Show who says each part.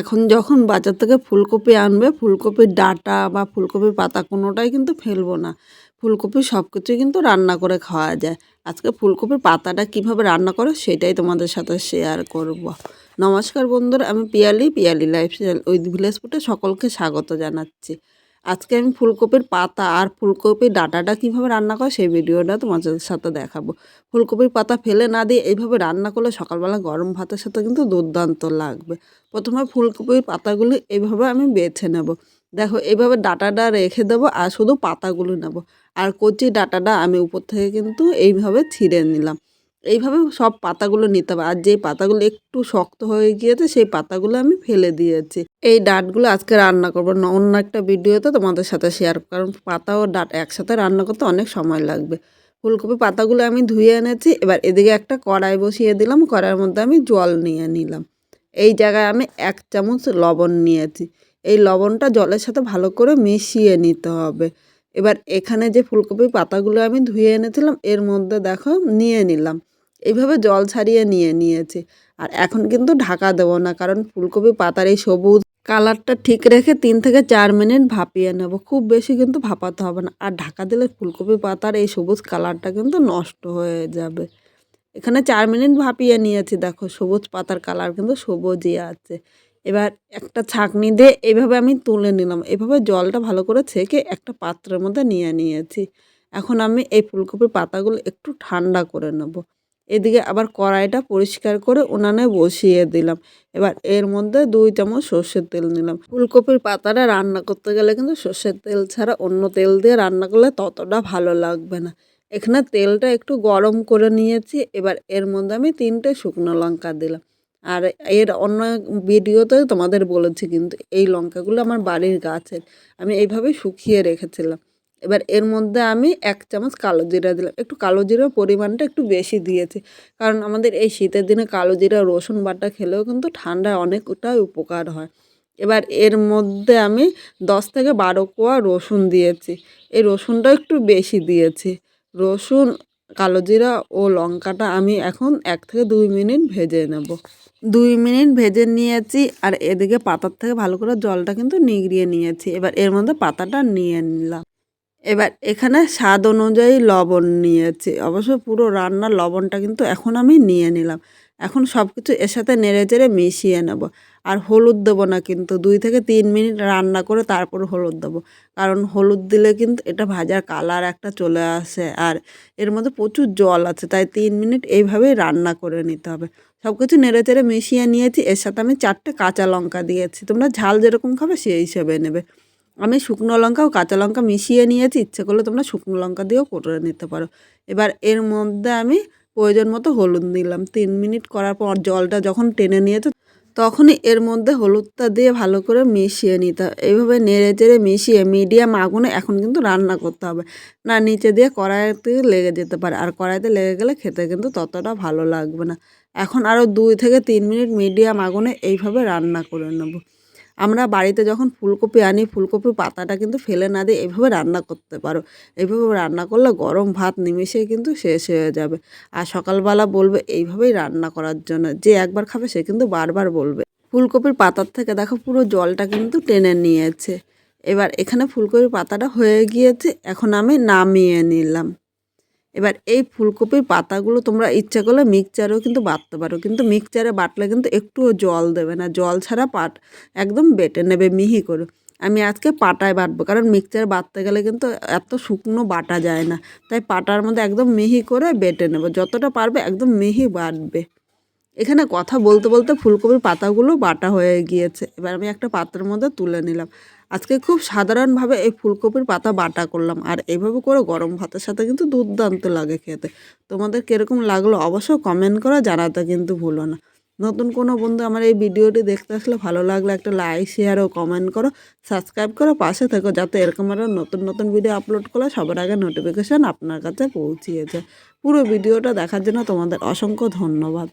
Speaker 1: এখন যখন বাজার থেকে ফুলকপি আনবে, ফুলকপির ডাটা বা ফুলকপির পাতা কোনোটাই কিন্তু ফেলব না। ফুলকপি সব কিছুই কিন্তু রান্না করে খাওয়া যায়। আজকে ফুলকপির পাতাটা কীভাবে রান্না করে সেটাই তোমাদের সাথে শেয়ার করব। নমস্কার বন্ধুরা, আমি Piyali Piyali lifestyle with village ফুটে সকলকে স্বাগত জানাচ্ছি। আজকে আমি ফুলকপির পাতা আর ফুলকপির ডাঁটাটা কীভাবে রান্না করে সেই ভিডিওটা তোমাদের সাথে দেখাবো। ফুলকপির পাতা ফেলে না দিয়ে এইভাবে রান্না করলে সকালবেলা গরম ভাতের সাথে কিন্তু দুর্দান্ত লাগবে। প্রথমে ফুলকপির পাতাগুলি এইভাবে আমি বেছে নেব। দেখো, এইভাবে ডাটাটা রেখে দেবো আর শুধু পাতাগুলো নেব। আর কচি ডাটাটা আমি উপর থেকে কিন্তু এইভাবে ছিঁড়ে নিলাম। এইভাবে সব পাতাগুলো নিতে হবে। আর যেই পাতাগুলো একটু শক্ত হয়ে গিয়েছে, সেই পাতাগুলো আমি ফেলে দিয়েছি। এই ডাটগুলো আজকে রান্না করব। অন্য একটা ভিডিওতে তোমাদের সাথে শেয়ার কারণ পাতা ও ডাট একসাথে রান্না করতে অনেক সময় লাগবে। ফুলকপি পাতাগুলো আমি ধুয়ে এনেছি। এবার এদিকে একটা কড়াই বসিয়ে দিলাম। কড়াইয়ের মধ্যে আমি জল নিয়ে নিলাম। এই জায়গায় আমি এক চামচ লবণ নিয়েছি। এই লবণটা জলের সাথে ভালো করে মিশিয়ে নিতে হবে। এবার এখানে যে ফুলকপির পাতাগুলো আমি ধুয়ে এনেছিলাম, এর মধ্যে দেখো নিয়ে নিলাম। এইভাবে জল ছাড়িয়ে নিয়ে নিয়েছি। আর এখন কিন্তু ঢাকা দেবো না, কারণ ফুলকপি পাতার এই সবুজ কালারটা ঠিক রেখে তিন থেকে চার মিনিট ভাপিয়ে নেব। খুব বেশি কিন্তু ভাপাতে হবে না। আর ঢাকা দিলে ফুলকপি পাতার এই সবুজ কালারটা কিন্তু নষ্ট হয়ে যাবে। এখানে চার মিনিট ভাপিয়ে নিয়েছি, দেখো সবুজ পাতার কালার কিন্তু সবুজই আছে। এবার একটা ছাঁকনি দিয়ে এইভাবে আমি তুলে নিলাম। এভাবে জলটা ভালো করে ছেঁকে একটা পাত্রের মধ্যে নিয়ে নিয়েছি। এখন আমি এই ফুলকপির পাতাগুলো একটু ঠান্ডা করে নেব। এদিকে আবার কড়াইটা পরিষ্কার করে উনানে বসিয়ে দিলাম। এবার এর মধ্যে দুই চামচ সর্ষের তেল নিলাম। ফুলকপির পাতাটা রান্না করতে গেলে কিন্তু সর্ষের তেল ছাড়া অন্য তেল দিয়ে রান্না করলে ততটা ভালো লাগবে না। এখানে তেলটা একটু গরম করে নিয়েছি, এবার এর মধ্যে আমি তিনটে শুকনো লঙ্কা দিলাম। আর এর অন্য ভিডিওতে তোমাদের বলেছি কিন্তু এই লঙ্কাগুলো আমার বাড়ির গাছের। আমি এইভাবে শুকিয়ে রেখেছিলাম। এবার এর মধ্যে আমি এক চামচ কালো জিরা দিলাম। একটু কালো জিরার পরিমাণটা একটু বেশি দিয়েছি। কারণ আমাদের এই শীতের দিনে কালো জিরা, রসুন বাটা খেলেও কিন্তু ঠান্ডায় অনেকটাই উপকার হয়। এবার এর মধ্যে আমি দশ থেকে বারো কোয়া রসুন দিয়েছি। এই রসুনটা একটু বেশি দিয়েছি। রসুন, কালো জিরা ও লঙ্কাটা আমি এখন এক থেকে দুই মিনিট ভেজে নেব। দুই মিনিট ভেজে নিয়েছি আর এদিকে পাতার থেকে ভালো করে জলটা কিন্তু নিগড়িয়ে নিয়েছি। এবার এর মধ্যে পাতাটা নিয়ে নিলাম। এবার এখানে স্বাদ অনুযায়ী লবণ নিয়েছি। অবশ্য পুরো রান্নার লবণটা কিন্তু এখন আমি নিয়ে নিলাম। এখন সব কিছু এর সাথে নেড়ে চেড়ে মিশিয়ে নেব। আর হলুদ দেবো না কিন্তু, দুই থেকে তিন মিনিট রান্না করে তারপর হলুদ দেবো। কারণ হলুদ দিলে কিন্তু এটা ভাজার কালার একটা চলে আসে আর এর মধ্যে প্রচুর জল আছে, তাই তিন মিনিট এইভাবেই রান্না করে নিতে হবে। সব কিছু নেড়ে চেড়ে মিশিয়ে নিয়েছি, এর সাথে আমি চারটে কাঁচা লঙ্কা দিয়েছি। তোমরা ঝাল যেরকম খাবে সেই হিসেবে নেবে। আমি শুকনো লঙ্কা ও কাঁচা লঙ্কা মিশিয়ে নিয়েছি, ইচ্ছে করলে তোমরা শুকনো লঙ্কা দিয়েও করে নিতে পারো। এবার এর মধ্যে আমি প্রয়োজন মতো হলুদ দিলাম তিন মিনিট করার পর জলটা যখন টেনে নিয়েছে, তখনই এর মধ্যে হলুদটা দিয়ে ভালো করে মিশিয়ে নিতে হবে। এইভাবে নেড়ে চেড়ে মিশিয়ে মিডিয়াম আগুনে এখন কিন্তু রান্না করতে হবে। না, নিচে দিয়ে কড়াইতে লেগে যেতে পারে। আর কড়াইতে লেগে গেলে খেতে কিন্তু ততটা ভালো লাগবে না। এখন আরও দুই থেকে তিন মিনিট মিডিয়াম আগুনে এইভাবে রান্না করে নেব। আমরা বাড়িতে যখন ফুলকপি আনি, ফুলকপির পাতাটা কিন্তু ফেলে না দিয়ে এভাবে রান্না করতে পারো। এইভাবে রান্না করলে গরম ভাত নিমিশেই কিন্তু শেষ হয়ে যাবে। আর সকালবেলা বলবে এইভাবেই রান্না করার জন্য। যে একবার খাবে সে কিন্তু বারবার বলবে। ফুলকপির পাতার থেকে দেখো পুরো জলটা কিন্তু টেনে নিয়েছে। এবার এখানে ফুলকপির পাতাটা হয়ে গিয়েছে। এখন আমি নামিয়ে নিলাম। এবার এই ফুলকপির পাতাগুলো তোমরা ইচ্ছা করলে মিক্সচারেও কিন্তু বাটতে পারো। কিন্তু মিক্সচারে বাটলে কিন্তু একটুও জল দেবে না। জল ছাড়া পাট একদম বেটে নেবে, মিহি করে। আমি আজকে পাটায় বাটবো, কারণ মিক্সচার বাটতে গেলে কিন্তু এত শুকনো বাটা যায় না। তাই পাটার মধ্যে একদম মিহি করে বেটে নেব। যতটা পারবে একদম মিহি বাটবে। এখানে কথা বলতে বলতে ফুলকপির পাতাগুলো বাটা হয়ে গিয়েছে। এবার আমি একটা পাত্রের মধ্যে তুলে নিলাম। আজকে খুব সাধারণভাবে এই ফুলকপির পাতা বাটা করলাম। আর এভাবে করে গরম ভাতের সাথে কিন্তু দুর্দান্ত লাগে খেতে। তোমাদের কীরকম লাগল অবশ্যই কমেন্ট করা জানাতে কিন্তু ভুলো না। নতুন কোনো বন্ধু আমার এই ভিডিওটি দেখতে আসলে ভালো লাগলে একটা লাইক শেয়ার ও কমেন্ট করো। সাবস্ক্রাইব করো, পাশে থেকো যাতে এরকম আরও নতুন নতুন ভিডিও আপলোড করলে সবার আগে নোটিফিকেশান আপনার কাছে পৌঁছিয়ে যায়। পুরো ভিডিওটা দেখার জন্য তোমাদের অসংখ্য ধন্যবাদ।